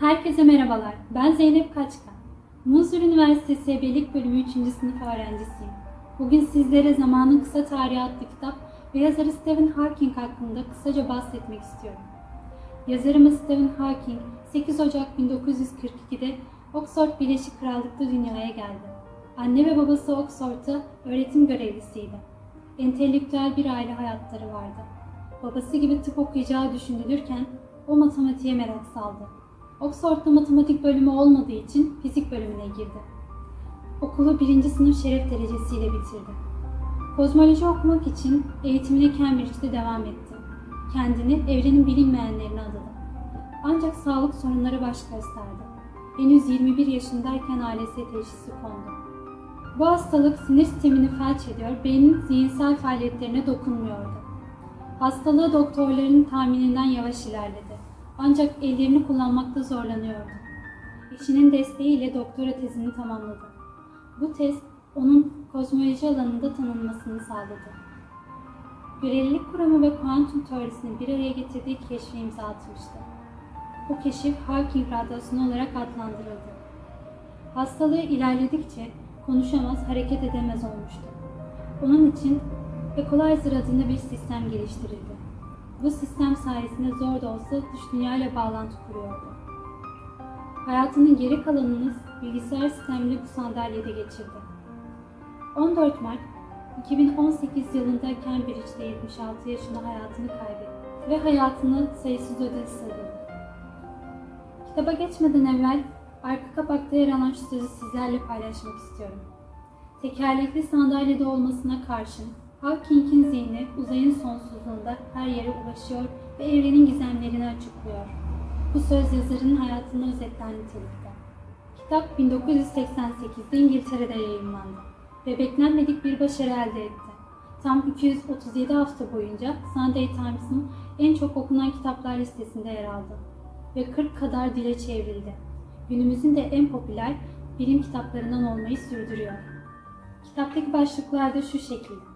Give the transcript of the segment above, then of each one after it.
Herkese merhabalar. Ben Zeynep Kaçkan. Muzur Üniversitesi Ebelik Bölümü 3. sınıf öğrencisiyim. Bugün sizlere Zamanın Kısa Tarihi adlı kitap ve yazarı Stephen Hawking hakkında kısaca bahsetmek istiyorum. Yazarımız Stephen Hawking 8 Ocak 1942'de Oxford Birleşik Krallık'ta dünyaya geldi. Anne ve babası Oxford'da öğretim görevlisiydi. Entelektüel bir aile hayatları vardı. Babası gibi tıp okuyacağı düşünülürken o matematiğe merak saldı. Oxford'da matematik bölümü olmadığı için fizik bölümüne girdi. Okulu birinci sınıf şeref derecesiyle bitirdi. Kozmoloji okumak için eğitimine Cambridge'de devam etti. Kendini evrenin bilinmeyenlerine adadı. Ancak sağlık sorunları baş gösterdi. Henüz 21 yaşındayken ALS teşhisi kondu. Bu hastalık sinir sistemini felç ediyor, beynin zihinsel faaliyetlerine dokunmuyordu. Hastalığı doktorların tahmininden yavaş ilerledi. Ancak ellerini kullanmakta zorlanıyordu. Eşinin desteğiyle doktora tezini tamamladı. Bu tez onun kozmoloji alanında tanınmasını sağladı. Görelilik kuramı ve kuantum teorisini bir araya getirdiği keşfe imza atmıştı. Bu keşif Hawking radyasyonu olarak adlandırıldı. Hastalığı ilerledikçe konuşamaz, hareket edemez olmuştu. Onun için Equalizer adında bir sistem geliştirildi. Bu sistem sayesinde zor da olsa dış dünya ile bağlantı kuruyordu. Hayatının geri kalanını bilgisayar sistemiyle bu sandalyede geçirdi. 14 Mart 2018 yılında Cambridge'de 76 yaşında hayatını kaybetti ve hayatını sayısız ödül sığdırdı. Kitaba geçmeden evvel arka kapakta yer alan şu sözü sizlerle paylaşmak istiyorum. Tekerlekli sandalyede olmasına karşın Hawking'in zihni uzayın sonsuzluğunda her yere ulaşıyor ve evrenin gizemlerini açıklıyor. Bu söz yazarının hayatını özetler nitelikte. Kitap 1988'de İngiltere'de yayınlandı ve beklenmedik bir başarı elde etti. Tam 237 hafta boyunca Sunday Times'ın en çok okunan kitaplar listesinde yer aldı ve 40 kadar dile çevrildi. Günümüzün de en popüler bilim kitaplarından olmayı sürdürüyor. Kitaptaki başlıklar da şu şekilde.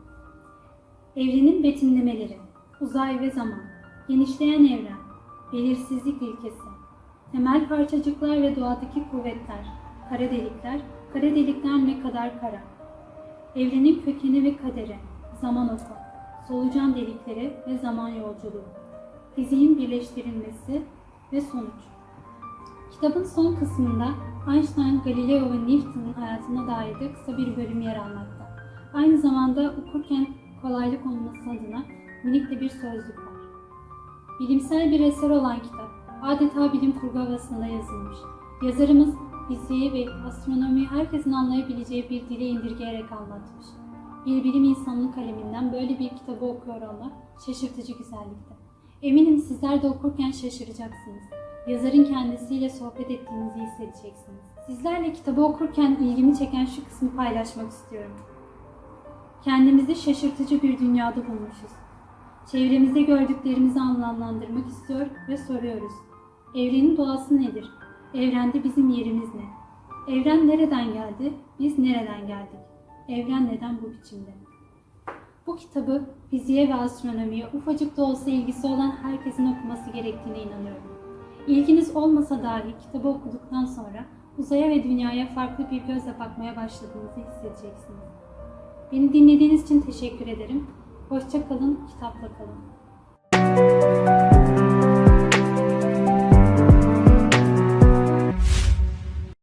Evrenin betimlemeleri, uzay ve zaman, genişleyen evren, belirsizlik ilkesi, temel parçacıklar ve doğadaki kuvvetler, kara delikler, kara delikler ne kadar kara, evrenin kökeni ve kaderi, zaman oku, solucan delikleri ve zaman yolculuğu, fiziğin birleştirilmesi ve sonuç. Kitabın son kısmında Einstein, Galileo ve Newton'un hayatına dair de kısa bir bölüm yer almakta. Aynı zamanda okurken kolaylık olması adına minik de bir sözlük var. Bilimsel bir eser olan kitap, adeta bilim kurgu havasında yazılmış. Yazarımız fiziği ve astronomiyi herkesin anlayabileceği bir dile indirgeyerek anlatmış. Bir bilim insanının kaleminden böyle bir kitabı okuyor olmak şaşırtıcı güzellikte. Eminim sizler de okurken şaşıracaksınız. Yazarın kendisiyle sohbet ettiğinizi hissedeceksiniz. Sizlerle kitabı okurken ilgimi çeken şu kısmı paylaşmak istiyorum. Kendimizi şaşırtıcı bir dünyada bulmuşuz. Çevremizde gördüklerimizi anlamlandırmak istiyor ve soruyoruz. Evrenin doğası nedir? Evrende bizim yerimiz ne? Evren nereden geldi? Biz nereden geldik? Evren neden bu biçimde? Bu kitabı fiziğe ve astronomiye ufacık da olsa ilgisi olan herkesin okuması gerektiğine inanıyorum. İlginiz olmasa dahi kitabı okuduktan sonra uzaya ve dünyaya farklı bir gözle bakmaya başladığınızı hissedeceksiniz. Beni dinlediğiniz için teşekkür ederim. Hoşça kalın, kitapla kalın. Müzik